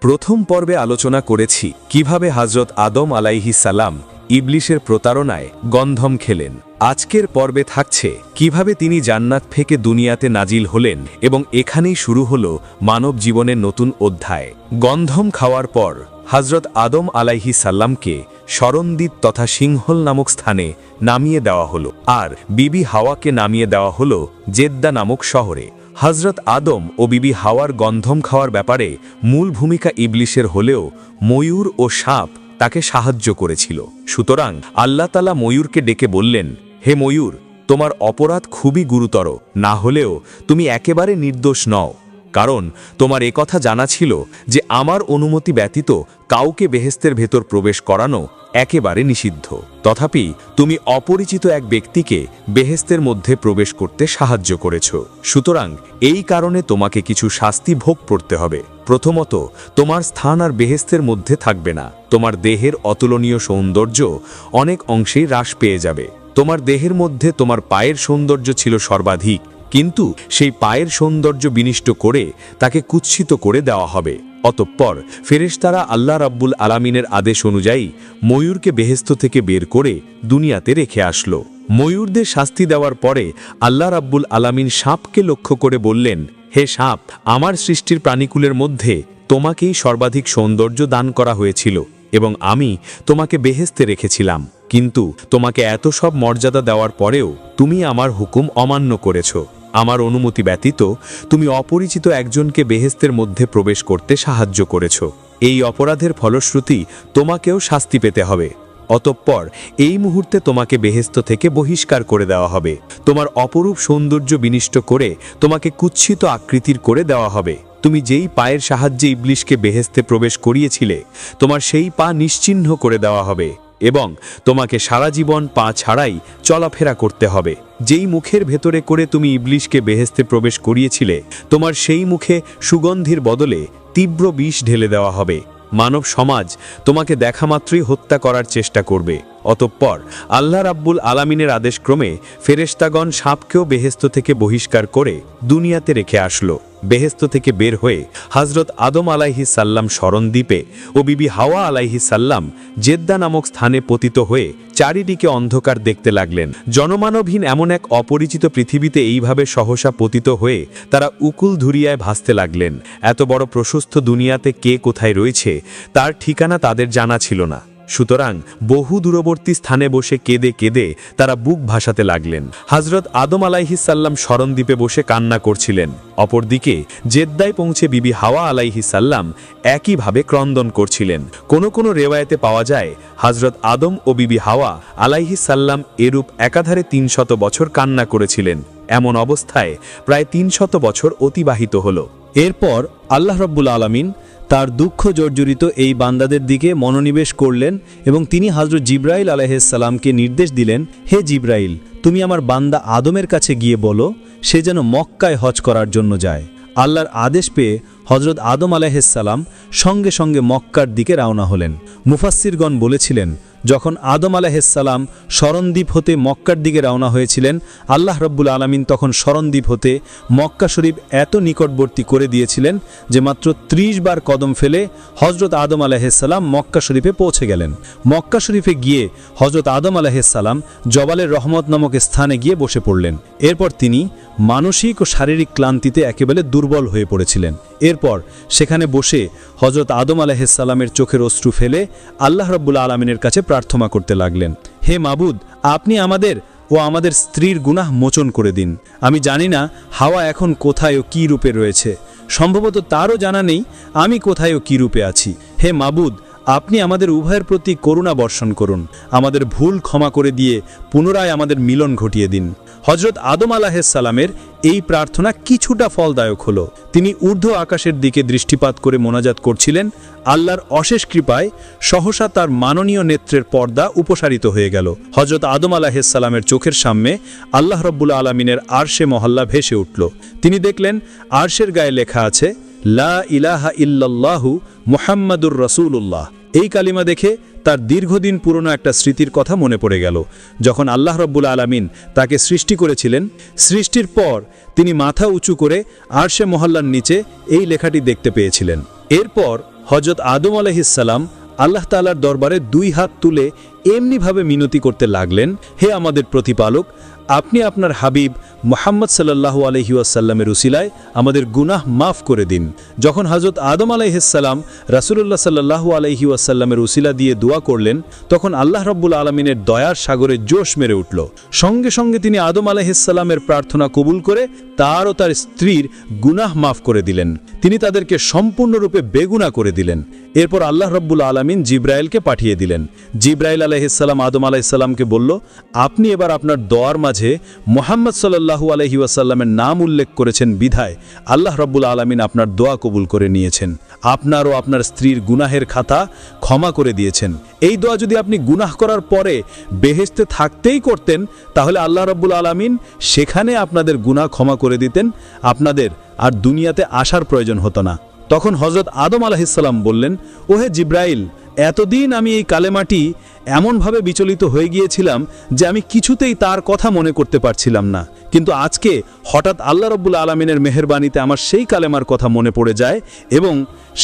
প্রথম পর্বে আলোচনা করেছি কীভাবে হজরত আদম আলাইহি সালাম ইবলিশের প্রতারণায় গন্ধম খেলেন। আজকের পর্বে থাকছে কীভাবে তিনি জান্নাত থেকে দুনিয়াতে নাজিল হলেন এবং এখানেই শুরু হল মানব জীবনের নতুন অধ্যায়। গন্ধম খাওয়ার পর হজরত আদম আলাইহি সাল্লামকে শরণদ্বীপ তথা সিংহল নামক স্থানে নামিয়ে দেওয়া হলো। আর বিবি হাওয়াকে নামিয়ে দেওয়া হলো জেদ্দা নামক শহরে। হজরত আদম ও বিবি হাওয়ার গন্ধম খাওয়ার ব্যাপারে মূল ভূমিকা ইবলিশের হলেও ময়ূর ও সাপ তাকে সাহায্য করেছিল। সুতরাং আল্লাহ তালা ময়ূরকে ডেকে বললেন, হে ময়ূর, তোমার অপরাধ খুবই গুরুতর, না হলেও তুমি একেবারে নির্দোষ নও। কারণ তোমার একথা জানা ছিল যে আমার অনুমতি ব্যতীত কাউকে বেহেস্তের ভেতর প্রবেশ করানো একেবারে নিষিদ্ধ। তথাপি তুমি অপরিচিত এক ব্যক্তিকে বেহেস্তের মধ্যে প্রবেশ করতে সাহায্য করেছ। সুতরাং এই কারণে তোমাকে কিছু শাস্তি ভোগ করতে হবে। প্রথমত, তোমার স্থান আর বেহেস্তের মধ্যে থাকবে না। তোমার দেহের অতুলনীয় সৌন্দর্য অনেক অংশেই হ্রাস পেয়ে যাবে। তোমার দেহের মধ্যে তোমার পায়ের সৌন্দর্য ছিল সর্বাধিক। কিন্তু সেই পায়ের সৌন্দর্য বিনিষ্ট করে তাকে কুৎসিত করে দেওয়া হবে। অতঃপর ফেরেশতারা আল্লাহ রাব্বুল আলামিনের আদেশ অনুযায়ী ময়ূরকে বেহেস্ত থেকে বের করে দুনিয়াতে রেখে আসলো। ময়ূরদের শাস্তি দেওয়ার পরে আল্লাহ রাব্বুল আলামিন সাপকে লক্ষ্য করে বললেন, হে সাপ, আমার সৃষ্টির প্রাণীকুলের মধ্যে তোমাকেই সর্বাধিক সৌন্দর্য দান করা হয়েছিল এবং আমি তোমাকে বেহেস্তে রেখেছিলাম। কিন্তু তোমাকে এত সব মর্যাদা দেওয়ার পরেও তুমি আমার হুকুম অমান্য করেছ। আমার অনুমতি ব্যতীত তুমি অপরিচিত একজনকে বেহেস্তের মধ্যে প্রবেশ করতে সাহায্য করেছ। এই অপরাধের ফলশ্রুতি তোমাকেও শাস্তি পেতে হবে। অতঃপর এই মুহূর্তে তোমাকে বেহেস্ত থেকে বহিষ্কার করে দেওয়া হবে। তোমার অপরূপ সৌন্দর্য বিনিষ্ট করে তোমাকে কুৎসিত আকৃতির করে দেওয়া হবে। তুমি যেই পায়ের সাহায্যে ইবলিশকে বেহেস্তে প্রবেশ করিয়েছিলে, তোমার সেই পা নিশ্চিহ্ন করে দেওয়া হবে। এবং তোমাকে সারা জীবন পা ছাড়াই চলাফেরা করতে হবে। যেই মুখের ভেতরে করে তুমি ইবলিশকে বেহেস্তে প্রবেশ করিয়েছিলে, তোমার সেই মুখে সুগন্ধির বদলে তীব্র বিষ ঢেলে দেওয়া হবে। মানব সমাজ তোমাকে দেখামাত্রই হত্যা করার চেষ্টা করবে। অতঃপর আল্লাহ রাব্বুল আলামিনের আদেশক্রমে ফেরেশতাগণ সাপকেও বেহেস্ত থেকে বহিষ্কার করে দুনিয়াতে রেখে আসলো। বেহেস্ত থেকে বের হয়ে হজরত আদম আলাইহি সাল্লাম শরণদ্বীপে ও বিবি হাওয়া আলাইহি সাল্লাম জেদ্দা নামক স্থানে পতিত হয়ে চারিদিকে অন্ধকার দেখতে লাগলেন। জনমানবহীন এমন এক অপরিচিত পৃথিবীতে এইভাবে সহসা পতিত হয়ে তারা উকুল ধুরিয়ায় ভাসতে লাগলেন। এত বড় প্রশস্ত দুনিয়াতে কে কোথায় রয়েছে, তার ঠিকানা তাদের জানা ছিল না। সুতরাং বহু দূরবর্তী স্থানে বসে কেঁদে কেঁদে তারা বুক ভাসাতে লাগলেন। হজরত আদম আলাইহিসাল্লাম স্মরণদ্বীপে বসে কান্না করছিলেন। অপরদিকে জেদ্দায় পৌঁছে বিবি হাওয়া আলাইহিসাল্লাম একইভাবে ক্রন্দন করছিলেন। কোনো কোনো রেওয়ায়তে পাওয়া যায় হজরত আদম ও বিবি হাওয়া আলাইহিসাল্লাম এরূপ একাধারে তিনশত বছর কান্না করেছিলেন। এমন অবস্থায় প্রায় তিনশত বছর অতিবাহিত হল। এরপর আল্লাহ রব্বুল আলমিন তার দুঃখ জর্জরিত এই বান্দাদের দিকে মনোনিবেশ করলেন এবং তিনি হজরত জিব্রাইল সালামকে নির্দেশ দিলেন, হে জিব্রাইল, তুমি আমার বান্দা আদমের কাছে গিয়ে বলো, সে যেন মক্কায় হজ করার জন্য যায়। আল্লাহর আদেশ পেয়ে হজরত আদম আলাইসাল্লাম সঙ্গে সঙ্গে মক্কার দিকে রওনা হলেন। মুফাসিরগণ বলেছিলেন যখন আদম আলাহিসাল্লাম শরণদ্বীপ হতে মক্কার দিকে রওনা হয়েছিলেন, আল্লাহ রব্বুল আলমিন তখন শরণদ্বীপ হতে মক্কা শরীফ এত নিকটবর্তী করে দিয়েছিলেন যে মাত্র ত্রিশ বার কদম ফেলে হজরত আদম আলাহিসাল্লাম মক্কা শরীফে পৌঁছে গেলেন। মক্কা শরীফে গিয়ে হজরত আদম আলাহিসাল্লাম জবালের রহমত নামক স্থানে গিয়ে বসে পড়লেন। এরপর তিনি মানসিক ও শারীরিক ক্লান্তিতে একেবারে দুর্বল হয়ে পড়েছিলেন। এরপর সেখানে বসে হজরত আদম আলাহিসাল্লামের চোখের অশ্রু ফেলে আল্লাহ রব্বুল আলমিনের কাছে প্রার্থনা করতে লাগলেন, হে মাবুদ, আপনি আমাদের ও আমাদের স্ত্রীর গুনাহ মোচন করে দিন। আমি জানি না হাওয়া এখন কোথায় ও কী রূপে রয়েছে। সম্ভবত তারও জানা নেই আমি কোথায় ও কী রূপে আছি। হে মাবুদ আপনি আমাদের উভয়ের প্রতি করুণা বর্ষণ করুন, আমাদের ভুল ক্ষমা করে দিয়ে পুনরায় আমাদের মিলন ঘটিয়ে দিন। হজরত আদম সালামের এই প্রার্থনা কিছুটা ফলদায়ক হল। তিনি ঊর্ধ্ব আকাশের দিকে দৃষ্টিপাত করে মোনাজাত করছিলেন, আল্লাহর অশেষ কৃপায় সহসা তার মাননীয় নেত্রের পর্দা উপসারিত হয়ে গেল। হজরত আদম সালামের চোখের সামনে আল্লাহ রব্বুল আলমিনের আরশে মহল্লা ভেসে উঠল। তিনি দেখলেন, আরশের গায়ে লেখা আছে লা ইলাহা ইল্লাল্লাহু মুহাম্মাদুর রসুল্লাহ এই কালিমা দেখে তার দীর্ঘদিন পুরনো একটা স্মৃতির কথা মনে পড়ে গেল। যখন আল্লাহ রব্বুল আলমিন তাকে সৃষ্টি করেছিলেন, সৃষ্টির পর তিনি মাথা উঁচু করে আরশে মহল্লার নিচে এই লেখাটি দেখতে পেয়েছিলেন। এরপর হজরত আদম আলহিসাল্লাম আল্লাহ তালার দরবারে দুই হাত তুলে এমনিভাবে মিনতি করতে লাগলেন, হে আমাদের প্রতিপালক আপনি আপনার হাবিব মোহাম্মদ সাল্লাহ আলহিউসাল্লামের উসিলায় আমাদের গুনাহ মাফ করে দিন। যখন হজরত আদম আলাইহিসাল্লাম রাসুলুল্লাহ সাল্লাহ আলহিউসাল্লামের উসিলা দিয়ে দোয়া করলেন, তখন আল্লাহ রব্বুল আলমিনের দয়ার সাগরে জোশ মেরে উঠল। সঙ্গে সঙ্গে তিনি আদম আলাইহিসাল্লামের প্রার্থনা কবুল করে তার ও তার স্ত্রীর গুনাহ মাফ করে দিলেন। তিনি তাদেরকে সম্পূর্ণরূপে বেগুনা করে দিলেন। এরপর আল্লাহ রব্বুল আলমিন জিব্রাইলকে পাঠিয়ে দিলেন। জিব্রাইল আলাইহিসাল্লাম আদম আলাইসাল্লামকে বলল, আপনি এবার আপনার দোয়ার মাঝে মোহাম্মদ সাল্লাহু আলহি ওয়াসাল্লামের নাম উল্লেখ করেছেন বিধায় আল্লাহ রব্বুল আলমিন আপনার দোয়া কবুল করে নিয়েছেন। আপনার ও আপনার স্ত্রীর গুনাহের খাতা ক্ষমা করে দিয়েছেন। এই দোয়া যদি আপনি গুনাহ করার পরে বেহেস্তে থাকতেই করতেন, তাহলে আল্লাহ রব্বুল আলমিন সেখানে আপনাদের গুনাহ ক্ষমা করে দিতেন। আপনাদের আর দুনিয়াতে আসার প্রয়োজন হতো না। তখন হজরত আদম আলাহিসাল্লাম বললেন, ওহে জিব্রাইল, এতদিন আমি এই কালেমাটি এমনভাবে বিচলিত হয়ে গিয়েছিলাম যে আমি কিছুতেই তার কথা মনে করতে পারছিলাম না। কিন্তু আজকে হঠাৎ আল্লাহ রব্বুল আলমিনের মেহরবানিতে আমার সেই কালেমার কথা মনে পড়ে যায় এবং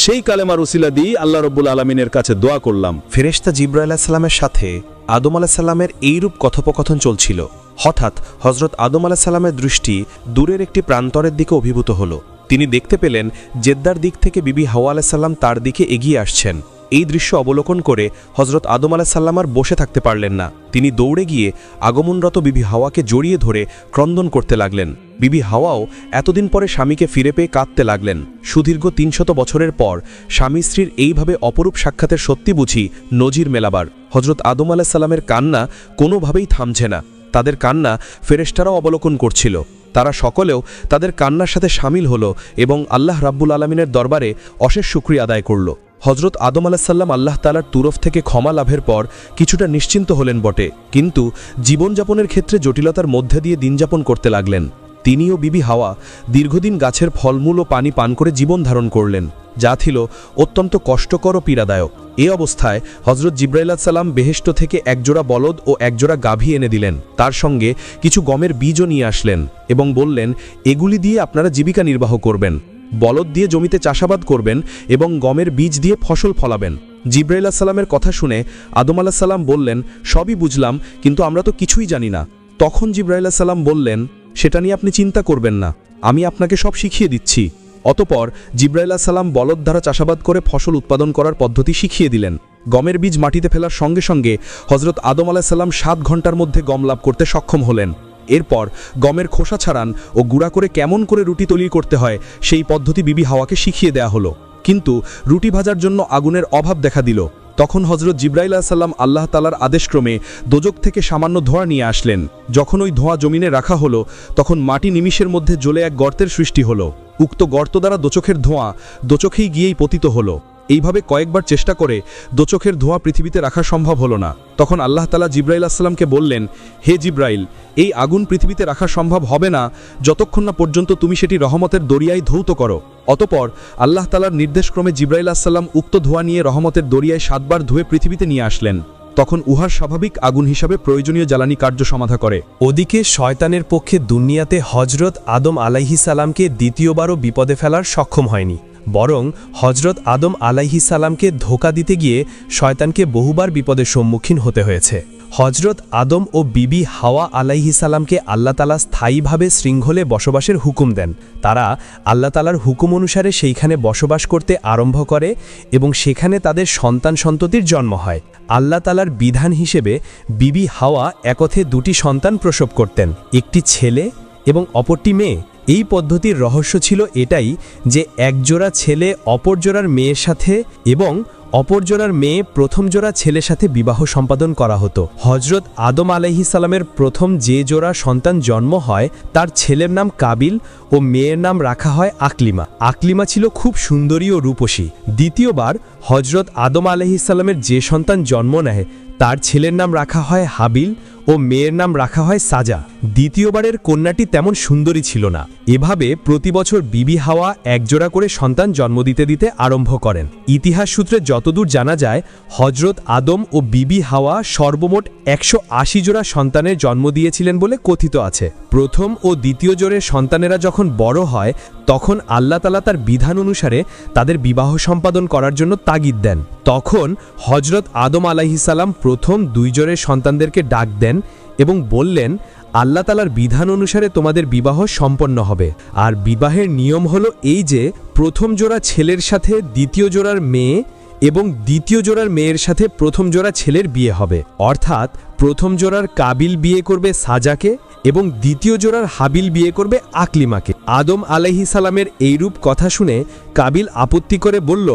সেই কালেমার উসিলা দিয়ে আল্লাহ রব্বুল আলমিনের কাছে দোয়া করলাম। ফেরেশতা জিব্রা আলাহিসাল্লামের সাথে আদম আলাহিসাল্লামের এইরূপ কথোপকথন চলছিল। হঠাৎ হজরত আদম আলাহিসাল্লামের দৃষ্টি দূরের একটি প্রান্তরের দিকে অভিভূত হল। তিনি দেখতে পেলেন জেদ্দার দিক থেকে বিবি হাওয়া আলাহিসাল্লাম তার দিকে এগিয়ে আসছেন। এই দৃশ্য অবলোকন করে হজরত আদম আলাহিসাল্লাম আর বসে থাকতে পারলেন না। তিনি দৌড়ে গিয়ে আগমনরত বিবি হাওয়াকে জড়িয়ে ধরে ক্রন্দন করতে লাগলেন। বিবি হাওয়াও এতদিন পরে স্বামীকে ফিরে পেয়ে কাঁদতে লাগলেন। সুদীর্ঘ তিনশত বছরের পর স্বামী স্ত্রীর এইভাবে অপরূপ সাক্ষাতের সত্যি বুঝি নজির মেলাবার। হজরত আদম আলাহিসাল্লামের কান্না কোনোভাবেই থামছে না। তাদের কান্না ফেরেস্টারাও অবলোকন করছিল। তারা সকলেও তাদের কান্নার সাথে সামিল হল এবং আল্লাহ রাব্বুল আলমিনের দরবারে অশেষ শুক্রিয়া আদায় করল। হজরত আদম আলাহাল্লাম আল্লাহ তালার তুরফ থেকে ক্ষমা লাভের পর কিছুটা নিশ্চিন্ত হলেন বটে, কিন্তু জীবনযাপনের ক্ষেত্রে জটিলতার মধ্যে দিয়ে দিনযাপন করতে লাগলেন। তিনিও বিবি হাওয়া দীর্ঘদিন গাছের ফলমূল ও পানি পান করে জীবন ধারণ করলেন, যা ছিল অত্যন্ত কষ্টকর ও পীড়াদায়ক। এ অবস্থায় হজরত জিব্রাইলাত সালাম বেহেষ্ট থেকে একজোড়া বলদ ও একজোড়া গাভী এনে দিলেন। তার সঙ্গে কিছু গমের বীজও নিয়ে আসলেন এবং বললেন, এগুলি দিয়ে আপনারা জীবিকা নির্বাহ করবেন। বলদ দিয়ে জমিতে চাষাবাদ করবেন এবং গমের বীজ দিয়ে ফসল ফলাবেন। জিব্রাইল সালামের কথা শুনে আদম আলাহ সাল্লাম বললেন, সবই বুঝলাম, কিন্তু আমরা তো কিছুই জানি না। তখন জিব্রাইল সাল্লাম বললেন সেটা নিয়ে আপনি চিন্তা করবেন না। আমি আপনাকে সব শিখিয়ে দিচ্ছি। অতপর জিব্রাইলা সালাম বলদ দ্বারা চাষাবাদ করে ফসল উৎপাদন করার পদ্ধতি শিখিয়ে দিলেন। গমের বীজ মাটিতে ফেলার সঙ্গে সঙ্গে হজরত আদম আলাহিসাল্লাম সাত ঘণ্টার মধ্যে গম লাভ করতে সক্ষম হলেন। এরপর গমের খোসা ছাড়ান ও গুঁড়া করে কেমন করে রুটি তৈরি করতে হয়, সেই পদ্ধতি বিবি হাওয়াকে শিখিয়ে দেয়া হলো। কিন্তু রুটি ভাজার জন্য আগুনের অভাব দেখা দিল। তখন হজরত জিব্রাইল সাল্লাম আল্লাহ তালার আদেশক্রমে দোজক থেকে সামান্য ধোঁয়া নিয়ে আসলেন। যখন ওই ধোঁয়া জমিনে রাখা হলো, তখন মাটি নিমিষের মধ্যে জ্বলে এক গর্তের সৃষ্টি হলো। উক্ত গর্ত দ্বারা দোচখের ধোঁয়া দোচখেই গিয়েই পতিত হলো। এইভাবে কয়েকবার চেষ্টা করে দোচোখের ধোঁয়া পৃথিবীতে রাখা সম্ভব হলো না। তখন আল্লাহ তালা জিব্রাইল আসসালামকে বললেন, হে জিব্রাইল, এই আগুন পৃথিবীতে রাখা সম্ভব হবে না যতক্ষণ না পর্যন্ত তুমি সেটি রহমতের দরিয়ায় ধৌত করো। অতপর আল্লাহ তালার নির্দেশক্রমে জিব্রাইল আসসালাম উক্ত ধোঁয়া নিয়ে রহমতের দরিয়ায় সাতবার ধুয়ে পৃথিবীতে নিয়ে আসলেন। তখন উহার স্বাভাবিক আগুন হিসাবে প্রয়োজনীয় জ্বালানি কার্য সমাধা করে। ওদিকে শয়তানের পক্ষে দুনিয়াতে হজরত আদম আলাইহি সালামকে দ্বিতীয়বারও বিপদে ফেলার সক্ষম হয়নি। বরং হজরত আদম আলাইহি সালামকে ধোকা দিতে গিয়ে শয়তানকে বহুবার বিপদের সম্মুখীন হতে হয়েছে। হজরত আদম ও বিবি হাওয়া আলাইহি সালামকে আল্লাহ তালা স্থায়ীভাবে শৃঙ্খলে বসবাসের হুকুম দেন। তারা আল্লাতালার হুকুম অনুসারে সেইখানে বসবাস করতে আরম্ভ করে এবং সেখানে তাদের সন্তান সন্ততির জন্ম হয়। আল্লাহ তালার বিধান হিসেবে বিবি হাওয়া একথে দুটি সন্তান প্রসব করতেন, একটি ছেলে এবং অপরটি মেয়ে। এই পদ্ধতির রহস্য ছিল এটাই যে একজোড়া ছেলে অপর জোড়ার মেয়ের সাথে এবং অপর জোড়ার মেয়ে প্রথম জোড়া ছেলের সাথে বিবাহ সম্পাদন করা হতো। হজরত আদম আলাইহি সালামের প্রথম যে জোড়া সন্তান জন্ম হয়, তার ছেলের নাম কাবিল ও মেয়ের নাম রাখা হয় আকলিমা। আকলিমা ছিল খুব সুন্দরী ও রূপসী। দ্বিতীয়বার হজরত আদম আলাইহি সালামের যে সন্তান জন্ম নেয়, তার ছেলের নাম রাখা হয় হাবিল ও মেয়ের নাম রাখা হয় সাজা। দ্বিতীয়বারের কন্যাটি তেমন সুন্দরী ছিল না। এভাবে প্রতি বছর বিবি হাওয়া একজোড়া করে সন্তান জন্ম দিতে দিতে আরম্ভ করেন। ইতিহাস সূত্রে যতদূর জানা যায় হজরত আদম ও বিবি হাওয়া সর্বমোট একশো আশি জোড়া সন্তানের জন্ম দিয়েছিলেন বলে কথিত আছে। প্রথম ও দ্বিতীয় জোরের সন্তানেরা যখন বড় হয় তখন আল্লাহ তালা তার বিধান অনুসারে তাদের বিবাহ সম্পাদন করার জন্য তাগিদ দেন। তখন হজরত আদম আলাহিসাল্লাম প্রথম দুইজনের সন্তানদেরকে ডাক দেন এবং বললেন, আল্লাহ তালার বিধান অনুসারে তোমাদের বিবাহ সম্পন্ন হবে। আর বিবাহের নিয়ম হলো এই যে, প্রথম জোড়া ছেলের সাথে দ্বিতীয় জোড়ার মেয়ে এবং দ্বিতীয় জোড়ার মেয়ের সাথে প্রথম জোড়া ছেলের বিয়ে হবে। অর্থাৎ প্রথম জোড়ার কাবিল বিয়ে করবে সাজাকে এবং দ্বিতীয় জোড়ার হাবিল বিয়ে করবে আকলিমাকে। আদম আলাইহি সালামের এইরূপ কথা শুনে কাবিল আপত্তি করে বলল,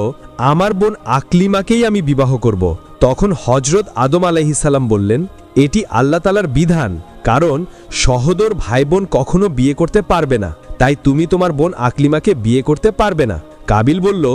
আমার বোন আকলিমাকেই আমি বিবাহ করব। তখন হজরত আদম আলাইহি সালাম বললেন, এটি আল্লাহ তালার বিধান, কারণ সহদর ভাই বোন কখনো বিয়ে করতে পারবে না, তাই তুমি তোমার বোন আকলিমাকে বিয়ে করতে পারবে না। কাবিল বলল,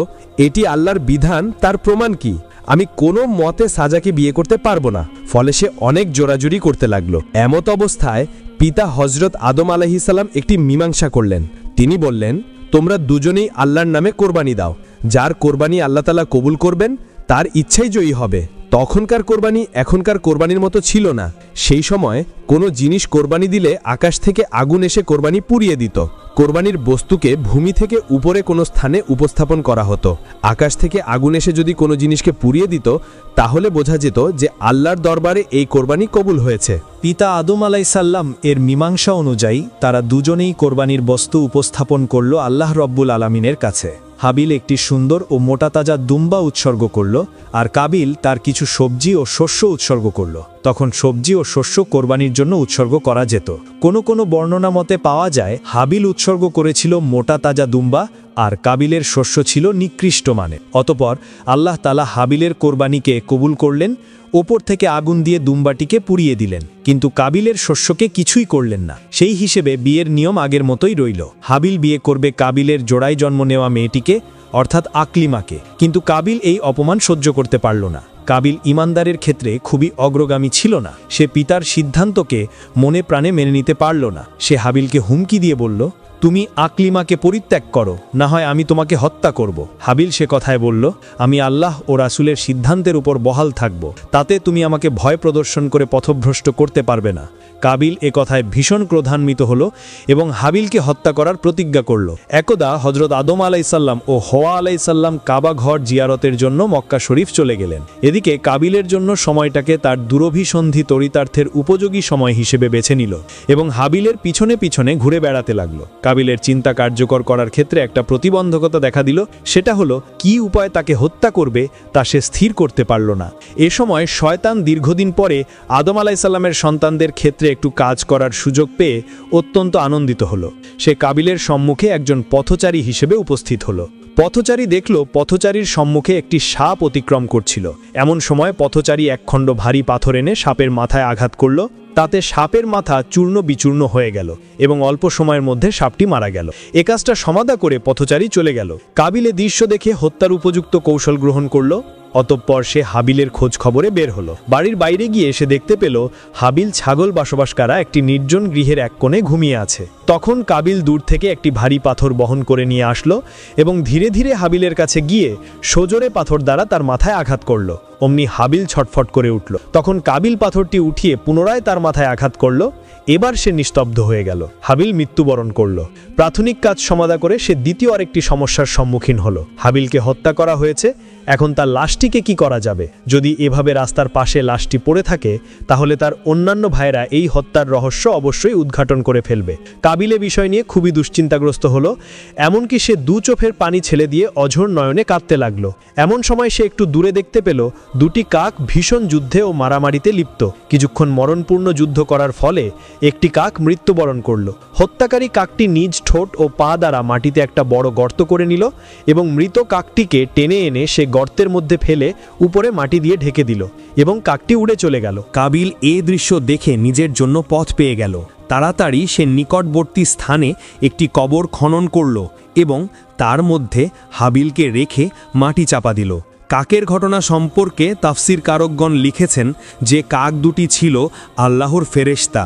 এটি আল্লাহর বিধান, তার প্রমাণ কি? আমি কোনো মতে সাজাকে বিয়ে করতে পারব না। ফলে সে অনেক জোরাজুরি করতে লাগল। এমত অবস্থায় পিতা হজরত আদম আলাহিসাল্লাম একটি মীমাংসা করলেন। তিনি বললেন, তোমরা দুজনেই আল্লাহর নামে কোরবানি দাও। যার কোরবানি আল্লাহতালা কবুল করবেন, তার ইচ্ছাই জয়ী হবে। তখনকার কোরবানি এখনকার কোরবানির মতো ছিল না। সেই সময় কোনো জিনিস কোরবানি দিলে আকাশ থেকে আগুন এসে কোরবানি পুড়িয়ে দিত। কোরবানির বস্তুকে ভূমি থেকে উপরে কোনো স্থানে উপস্থাপন করা হতো। আকাশ থেকে আগুন এসে যদি কোনো জিনিসকে পুড়িয়ে দিত, তাহলে বোঝা যেত যে আল্লাহর দরবারে এই কোরবানি কবুল হয়েছে। পিতা আদম আলাইসাল্লাম এর মীমাংসা অনুযায়ী তারা দুজনেই কোরবানির বস্তু উপস্থাপন করল আল্লাহ রব্বুল আলমিনের কাছে। হাবিল একটি সুন্দর ও মোটাতাজা দুম্বা উৎসর্গ করল, আর কাবিল তার কিছু সবজি ও শস্য উৎসর্গ করল। তখন সবজি ও শস্য কোরবানির জন্য উৎসর্গ করা যেত। কোনো কোনো বর্ণনা মতে পাওয়া যায়, হাবিল উৎসর্গ করেছিল মোটা তাজা দুম্বা, আর কাবিলের শস্য ছিল নিকৃষ্ট মানে অতপর আল্লাহ তালা হাবিলের কোরবানিকে কবুল করলেন ওপর থেকে আগুন দিয়ে দুম্বাটিকে পুড়িয়ে দিলেন। কিন্তু কাবিলের শস্যকে কিছুই করলেন না। সেই হিসেবে বিয়ের নিয়ম আগের মতোই রইল। হাবিল বিয়ে করবে কাবিলের জোড়ায় জন্ম নেওয়া মেয়েটিকে, অর্থাৎ আকলিমাকে। কিন্তু কাবিল এই অপমান সহ্য করতে পারল না। কাবিল ইমানদারের ক্ষেত্রে খুবই অগ্রগামী ছিল না। সে পিতার সিদ্ধান্তকে মনে প্রাণে মেনে নিতে পারল না। সে হাবিলকে হুমকি দিয়ে বলল তুমি আকলিমাকে পরিত্যাগ করো, না হয় আমি তোমাকে হত্যা করব। হাবিল সে কথায় বলল, আমি আল্লাহ ও রাসুলের সিদ্ধান্তের উপর বহাল থাকব, তাতে তুমি আমাকে ভয় প্রদর্শন করে পথভ্রষ্ট করতে পারবে না। কাবিল এ কথায় ভীষণ ক্রোধান্বিত হল এবং হাবিলকে হত্যা করার প্রতিজ্ঞা করল। একদা হজরত আদম আলাইসাল্লাম ও হোয়া আলাইসাল্লাম কাবা ঘর জিয়ারতের জন্য মক্কা শরীফ চলে গেলেন। এদিকে কাবিলের জন্য সময়টাকে তার দুরভিসন্ধি তরিতার্থের উপযোগী সময় হিসেবে বেছে নিল এবং হাবিলের পিছনে পিছনে ঘুরে বেড়াতে লাগল। কাবিলের চিন্তা কার্যকর করার ক্ষেত্রে একটা প্রতিবন্ধকতা দেখা দিল, সেটা হলো কি উপায় তাকে হত্যা করবে তা সে স্থির করতে পারল না। এ সময় শয়তান দীর্ঘদিন পরে আদম আলাইসাল্লামের সন্তানদের ক্ষেত্রে একটু কাজ করার সুযোগ পেয়ে অত্যন্ত আনন্দিত হলো। সে কাবিলের সম্মুখে একজন পথচারী হিসেবে উপস্থিত হলো। পথচারী দেখল পথচারীর সম্মুখে একটি সাপ অতিক্রম করছিল। এমন সময় পথচারী একখণ্ড ভারী পাথর এনে সাপের মাথায় আঘাত করল। তাতে সাপের মাথা চূর্ণ বিচূর্ণ হয়ে গেল এবং অল্প সময়ের মধ্যে সাপটি মারা গেল। এ কাজটা সমাধা করে পথচারী চলে গেল। কাবিলে দৃশ্য দেখে হত্যার উপযুক্ত কৌশল গ্রহণ করল। অতঃপর সে হাবিলের খোঁজ খবরে বের হলো। বাড়ির বাইরে গিয়ে সে দেখতে পেল, হাবিল ছাগল বসবাসকারা একটি নির্জন গৃহের এক কোণে ঘুমিয়ে আছে। তখন কাবিল দূর থেকে একটি ভারী পাথর বহন করে নিয়ে আসলো এবং ধীরে ধীরে হাবিলের কাছে গিয়ে সজোরে পাথর দ্বারা তার মাথায় আঘাত করল। অমনি হাবিল ছটফট করে উঠল। তখন কাবিল পাথরটি উঠিয়ে পুনরায় তার মাথায় আঘাত করল। এবার সে নিস্তব্ধ হয়ে গেল। হাবিল মৃত্যুবরণ করল। প্রাথমিক কাজ সমাধা করে সে দ্বিতীয় আরেকটি সমস্যার সম্মুখীন হলো। হাবিলকে হত্যা করা হয়েছে। এখন তার লাশটিকে কি করা যাবে? যদি এভাবে রাস্তার পাশে লাশটি পড়ে থাকে, তাহলে তার অন্যান্য ভাইরা এই হত্যার রহস্য অবশ্যই উদ্ঘাটন করে ফেলবে। কাবিলে বিষয় নিয়ে খুবই দুশ্চিন্তাগ্রস্ত হলো, এমনকি সে দু চোখের পানি ছেলে দিয়ে অঝোর নয়নে কাঁদতে লাগল। এমন সময় সে একটু দূরে দেখতে পেল, দুটি কাক ভীষণ যুদ্ধে ও মারামারিতে লিপ্ত। কিছুক্ষণ মরণপূর্ণ যুদ্ধ করার ফলে একটি কাক মৃত্যুবরণ করল। হত্যাকারী কাকটি নিজ ঠোঁট ও পা দ্বারা মাটিতে একটা বড় গর্ত করে নিল এবং মৃত কাকটিকে টেনে এনে সে গর্তের মধ্যে ফেলে উপরে মাটি দিয়ে ঢেকে দিল এবং কাকটি উড়ে চলে গেল। কাবিল এ দৃশ্য দেখে নিজের জন্য পথ পেয়ে গেল। তাড়াতাড়ি সে নিকটবর্তী স্থানে একটি কবর খনন করল এবং তার মধ্যে হাবিলকে রেখে মাটি চাপা দিল। কাকের ঘটনা সম্পর্কে তাফসির কারকগণ লিখেছেন যে, কাক দুটি ছিল আল্লাহর ফেরেশতা।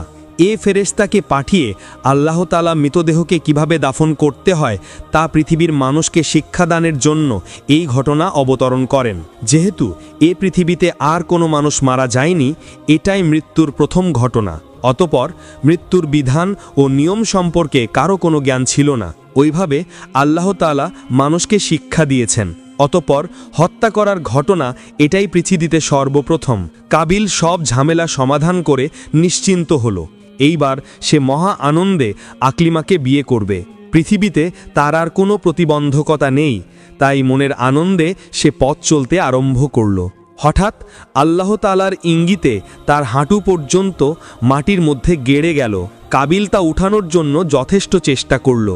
এ ফেরেশতাকে পাঠিয়ে আল্লাহ তালা মৃতদেহকে কীভাবে দাফন করতে হয় তা পৃথিবীর মানুষকে শিক্ষাদানের জন্য এই ঘটনা অবতরণ করেন। যেহেতু এ পৃথিবীতে আর কোনো মানুষ মারা যায়নি, এটাই মৃত্যুর প্রথম ঘটনা। অতপর মৃত্যুর বিধান ও নিয়ম সম্পর্কে কারও কোনো জ্ঞান ছিল না। ওইভাবে আল্লাহ তাআলা মানুষকে শিক্ষা দিয়েছেন। অতপর হত্যা করার ঘটনা এটাই পৃথিবীতে সর্বপ্রথম। কাবিল সব ঝামেলা সমাধান করে নিশ্চিন্ত হলো। এইবার সে মহা আনন্দে আকলিমাকে বিয়ে করবে। পৃথিবীতে তার আর কোনো প্রতিবন্ধকতা নেই। তাই মনের আনন্দে সে পথ চলতে আরম্ভ করল। হঠাৎ আল্লাহ তালার ইঙ্গিতে তার হাঁটু পর্যন্ত মাটির মধ্যে গেড়ে গেল। কাবিল তা উঠানোর জন্য যথেষ্ট চেষ্টা করল।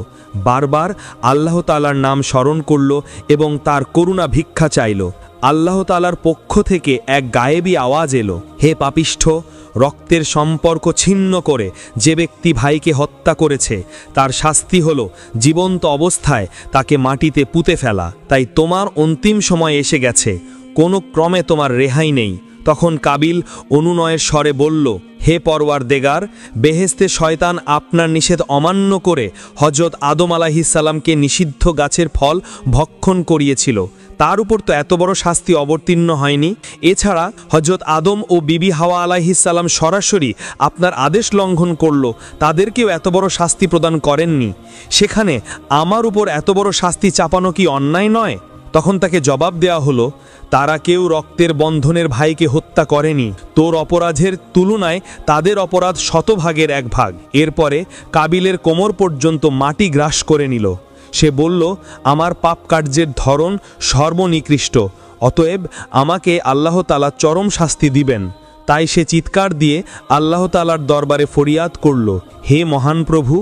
বারবার আল্লাহ তালার নাম স্মরণ করল এবং তার করুণা ভিক্ষা চাইল। আল্লাহ তালার পক্ষ থেকে এক গায়েবী আওয়াজ এলো, হে পাপিষ্ঠ রক্তের সম্পর্ক ছিন্ন করে যে ব্যক্তি ভাইকে হত্যা করেছে, তার শাস্তি হল জীবন্ত অবস্থায় তাকে মাটিতে পুঁতে ফেলা। তাই তোমার অন্তিম সময় এসে গেছে। কোনো ক্রমে তোমার রেহাই নেই। তখন কাবিল অনুনয়ের স্বরে বলল, হে পরওয়ার দেগার বেহেস্তে শয়তান আপনার নিষেধ অমান্য করে হজরত আদম আলাহিসাল্লামকে নিষিদ্ধ গাছের ফল ভক্ষণ করিয়েছিল। তার উপর তো এত বড় শাস্তি অবতীর্ণ হয়নি। এছাড়া হজরত আদম ও বিবি হাওয়া আলাহিসাল্লাম সরাসরি আপনার আদেশ লঙ্ঘন করল। তাদেরকেও এত বড় শাস্তি প্রদান করেননি। সেখানে আমার উপর এত বড় শাস্তি চাপানো কি অন্যায় নয়? তখন তাকে জবাব দেয়া হলো, তারা কেউ রক্তের বন্ধনের ভাইকে হত্যা করেনি। তোর অপরাধের তুলনায় তাদের অপরাধ শতভাগের এক ভাগ। এরপরে কাবিলের কোমর পর্যন্ত মাটি গ্রাস করে নিল। সে বলল, আমার পাপ কার্যের ধরন সর্বনিকৃষ্ট। অতএব আমাকে আল্লাহ তালা চরম শাস্তি দিবেন। তাই সে চিৎকার দিয়ে আল্লাহ তালার দরবারে ফরিয়াদ করল, হে মহান প্রভু,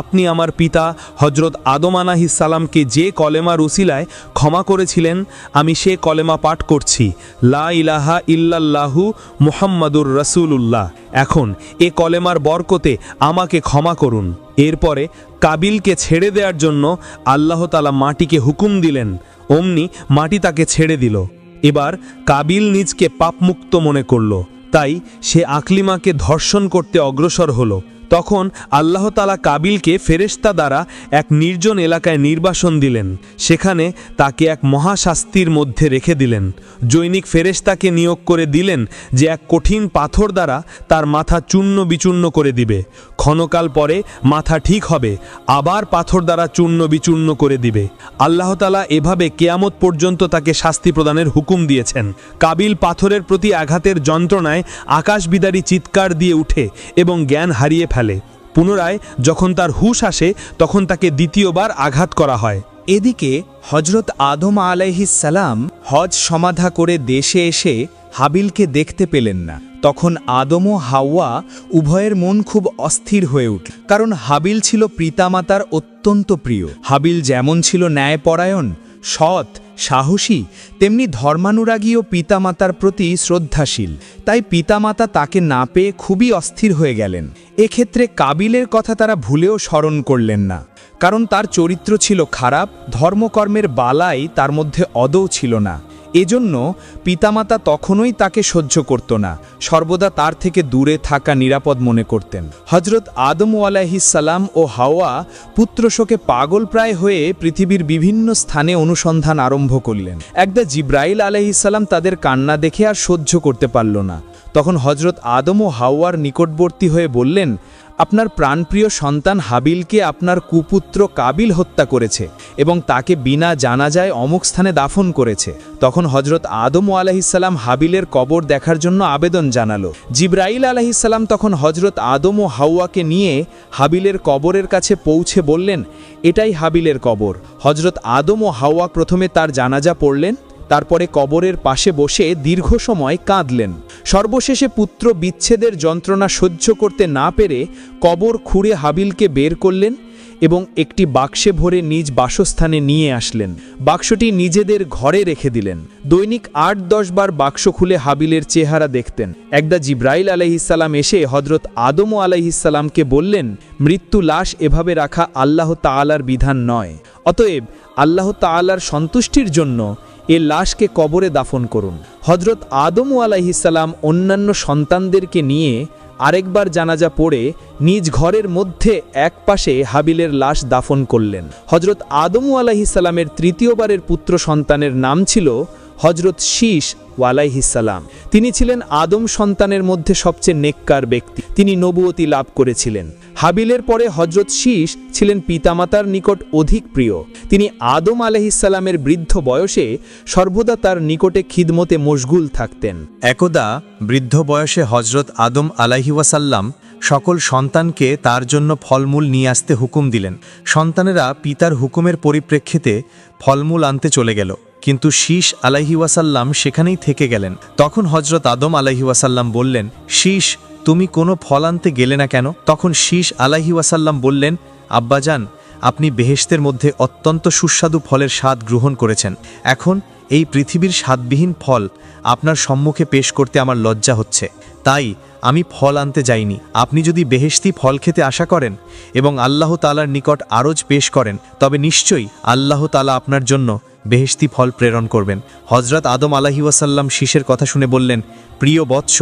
আপনি আমার পিতা হজরত আদম সালামকে যে কলেমা উসিলায় ক্ষমা করেছিলেন, আমি সে কলেমা পাঠ করছি, লা ইলাহা ইল্লাল্লাহু মুহাম্মাদুর রসুলুল্লাহ। এখন এ কলেমার বরকতে আমাকে ক্ষমা করুন। এরপরে কাবিলকে ছেড়ে দেওয়ার জন্য আল্লাহ তালা মাটিকে হুকুম দিলেন, অমনি মাটি তাকে ছেড়ে দিল। এবার কাবিল নিজকে পাপমুক্ত মনে করল। তাই সে আকলিমাকে ধর্ষণ করতে অগ্রসর হলো। তখন আল্লাহ তালা কাবিলকে ফেরেস্তা দ্বারা এক নির্জন এলাকায় নির্বাসন দিলেন। সেখানে তাকে এক মহাশাস্তির মধ্যে রেখে দিলেন। জৈনিক ফেরেস্তাকে নিয়োগ করে দিলেন যে এক কঠিন পাথর দ্বারা তার মাথা চূর্ণ বিচূর্ণ করে দিবে। ক্ষণকাল পরে মাথা ঠিক হবে, আবার পাথর দ্বারা চূর্ণ বিচূর্ণ করে দিবে। আল্লাহতালা এভাবে কেয়ামত পর্যন্ত তাকে শাস্তি প্রদানের হুকুম দিয়েছেন। কাবিল পাথরের প্রতি আঘাতের যন্ত্রণায় আকাশবিদারী চিৎকার দিয়ে উঠে এবং জ্ঞান হারিয়ে ফেলে। পুনরায় যখন তার হুশ আসে, তখন তাকে দ্বিতীয়বার আঘাত করা হয়। এদিকে হজরত আদম আলাইহিস সালাম হজ সমাধা করে দেশে এসে হাবিলকে দেখতে পেলেন না। তখন আদম ও হাওয়া উভয়ের মন খুব অস্থির হয়ে উঠল। কারণ হাবিল ছিল পিতামাতার অত্যন্ত প্রিয়। হাবিল যেমন ছিল ন্যায়পরায়ণ, সৎ, সাহসী, তেমনি ধর্মানুরাগী ও পিতামাতার প্রতি শ্রদ্ধাশীল। তাই পিতামাতা তাকে না পেয়ে খুবই অস্থির হয়ে গেলেন। এক্ষেত্রে কাবিলের কথা তারা ভুলেও স্মরণ করলেন না। কারণ তার চরিত্র ছিল খারাপ, ধর্মকর্মের বালাই তার মধ্যে অদৌ ছিল না। এজন্য পিতামাতা তখনই তাকে সহ্য করত না, সর্বদা তার থেকে দূরে থাকা নিরাপদ মনে করতেন। হজরত আদম আলাইহিসাল্লাম ও হাওয়া পুত্রশোকে পাগল প্রায় হয়ে পৃথিবীর বিভিন্ন স্থানে অনুসন্ধান আরম্ভ করলেন। একদা জিব্রাইল আলাইহিসাল্লাম তাদের কান্না দেখে আর সহ্য করতে পারল না। তখন হজরত আদম ও হাওয়ার নিকটবর্তী হয়ে বললেন আপনার প্রাণপ্রিয় সন্তান হাবিলকে আপনার কুপুত্র কাবিল হত্যা করেছে এবং তাকে বিনা জানাজায় অমুক স্থানে দাফন করেছে। তখন হজরত আদম আলাহিসাল্লাম হাবিলের কবর দেখার জন্য আবেদন জানালো। জিব্রাইল আলাহিসাল্লাম তখন হজরত আদম ও হাওয়াকে নিয়ে হাবিলের কবরের কাছে পৌঁছে বললেন, এটাই হাবিলের কবর। হজরত আদম ও হাওয়া প্রথমে তার জানাজা পড়লেন তারপরে কবরের পাশে বসে দীর্ঘ সময় কাঁদলেন। সর্বশেষে পুত্র বিচ্ছেদের যন্ত্রণা সহ্য করতে না পেরে কবর খুঁড়ে হাবিলকে বের করলেন এবং একটি বাক্সে ভরে নিজ বাসস্থানে নিয়ে আসলেন। বাক্সটি নিজেদের ঘরে রেখে দিলেন। দৈনিক আট দশ বার বাক্স খুলে হাবিলের চেহারা দেখতেন। একদা জিব্রাইল আলাইহিসাল্লাম এসে হজরত আদম আলাইহিসাল্লামকে বললেন, মৃত্যু লাশ এভাবে রাখা আল্লাহ তাআলার বিধান নয়। অতএব আল্লাহ তাআলার সন্তুষ্টির জন্য এ লাশকে কবরে দাফন করুন। হজরত আদম আলাইহিসাল্লাম অন্যান্য সন্তানদেরকে নিয়ে আরেকবার জানাজা পড়ে নিজ ঘরের মধ্যে এক পাশে হাবিলের লাশ দাফন করলেন। হজরত আদমু আলাহিসাল্লামের তৃতীয়বারের পুত্র সন্তানের নাম ছিল হজরত শীষ ওয়ালাইহিসাল্লাম তিনি ছিলেন আদম সন্তানের মধ্যে সবচেয়ে নেককার ব্যক্তি। তিনি নবুয়তি লাভ করেছিলেন। হাবিলের পরে হজরত শীষ ছিলেন পিতামাতার নিকট অধিক প্রিয়। তিনি আদম আলহিসাল্লামের বৃদ্ধ বয়সে সর্বদা তার নিকটে খিদমতে মশগুল থাকতেন। একদা বৃদ্ধ বয়সে হজরত আদম আলাহি ওয়াসাল্লাম সকল সন্তানকে তার জন্য ফলমূল নিয়ে আসতে হুকুম দিলেন। সন্তানেরা পিতার হুকুমের পরিপ্রেক্ষিতে ফলমূল আনতে চলে গেল। কিন্তু শীষ আলাহি ওয়াসাল্লাম সেখানেই থেকে গেলেন। তখন হজরত আদম আলাহি ওয়াসাল্লাম বললেন শীষ তুমি কোনো ফল আনতে গেলে না কেন? তখন শীষ আলাহি ওয়াসাল্লাম বললেন আব্বাজান আপনি বেহেশতের মধ্যে অত্যন্ত সুস্বাদু ফলের স্বাদ গ্রহণ করেছেন। এখন এই পৃথিবীর স্বাদবিহীন ফল আপনার সম্মুখে পেশ করতে আমার লজ্জা হচ্ছে। তাই আমি ফল আনতে যাইনি। আপনি যদি বেহেশতি ফল খেতে আশা করেন এবং আল্লাহ তালার নিকট আরজ পেশ করেন, তবে নিশ্চয়ই আল্লাহ তালা আপনার জন্য বেহেশতি ফল প্রেরণ করবেন। হজরত আদম আলাহি ওয়াসাল্লাম শীষের কথা শুনে বললেন, প্রিয় বৎস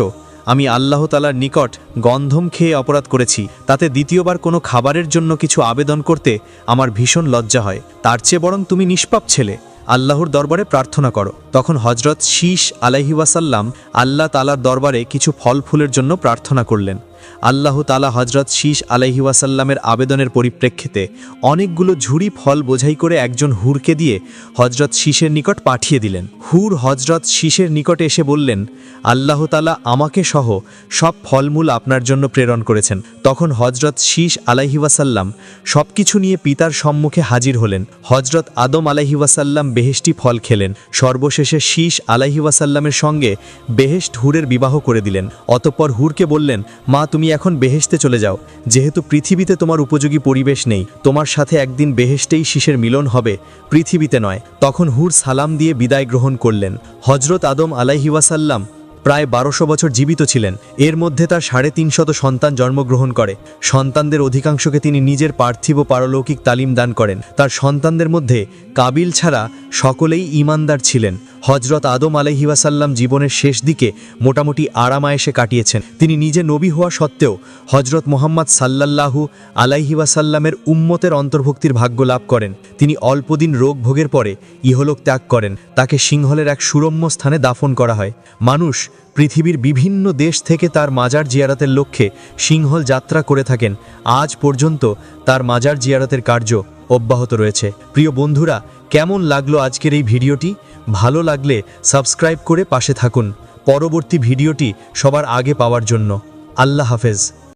আমি আল্লাহ তালার নিকট গন্ধম খেয়ে অপরাধ করেছি, তাতে দ্বিতীয়বার কোনো খাবারের জন্য কিছু আবেদন করতে আমার ভীষণ লজ্জা হয়। তার চেয়ে বরং তুমি নিষ্পাপ ছেলে। আল্লাহর দরবারে প্রার্থনা করো। তখন হজরত শীষ আলাইহিওয়াসাল্লাম আল্লাহ তালার দরবারে কিছু ফল ফুলের জন্য প্রার্থনা করলেন। আল্লাহ তালা হজরত শীষ আলাহি ওয়াসাল্লামের আবেদনের পরিপ্রেক্ষিতে অনেকগুলো ঝুড়ি ফল বোঝাই করে একজন হুরকে দিয়ে হজরত শীষের নিকট পাঠিয়ে দিলেন। হুর হজরত শীষের নিকটে এসে বললেন, আল্লাহ তালা আমাকে সহ সব ফলমূল আপনার জন্য প্রেরণ করেছেন। তখন হজরত শীষ আলাহি ওয়াসাল্লাম সব কিছু নিয়ে পিতার সম্মুখে হাজির হলেন। হজরত আদম আলাহি ওয়াসাল্লাম বেহেশটি ফল খেলেন। সর্বশেষে শীষ আলাহি ওয়াসাল্লামের সঙ্গে বেহেশট হুরের বিবাহ করে দিলেন। অতঃপর হুরকে বললেন, মা তুমি এখন বেহেশতে চলে যাও। যেহেতু পৃথিবীতে তোমার উপযোগী পরিবেশ নেই, তোমার সাথে একদিন বেহেশতেই শিশের মিলন হবে, পৃথিবীতে নয়। তখন হুর সালাম দিয়ে বিদায় গ্রহণ করলেন। হজরত আদম আলাইহি ওয়াসাল্লাম প্রায় বারোশো বছর জীবিত ছিলেন। এর মধ্যে তার সাড়ে তিনশত সন্তান জন্মগ্রহণ করে। সন্তানদের অধিকাংশকে তিনি নিজের পার্থিব পারলৌকিক তালিম দান করেন। তার সন্তানদের মধ্যে কাবিল ছাড়া সকলেই ইমানদার ছিলেন। হজরত আদম আলহিবাসাল্লাম জীবনের শেষ দিকে মোটামুটি আরামায়েশে কাটিয়েছেন। তিনি নিজে নবী হওয়া সত্ত্বেও হজরত মোহাম্মদ সাল্লাল্লাহু আলাইহিবাসাল্লামের উম্মতের অন্তর্ভুক্তির ভাগ্য লাভ করেন। তিনি অল্পদিন রোগ ভোগের পরে ইহলোক ত্যাগ করেন। তাকে সিংহলের এক সুরম্য স্থানে দাফন করা হয়। মানুষ পৃথিবীর বিভিন্ন দেশ থেকে তার মাজার জিয়ারাতের লক্ষ্যে সিংহল যাত্রা করে থাকেন। আজ পর্যন্ত তার মাজার জিয়ারাতের কার্য অব্যাহত রয়েছে। প্রিয় বন্ধুরা, কেমন লাগল আজকের এই ভিডিওটি? ভালো লাগলে সাবস্ক্রাইব করে পাশে থাকুন। পরবর্তী ভিডিওটি সবার আগে পাওয়ার জন্য। আল্লাহ হাফেজ।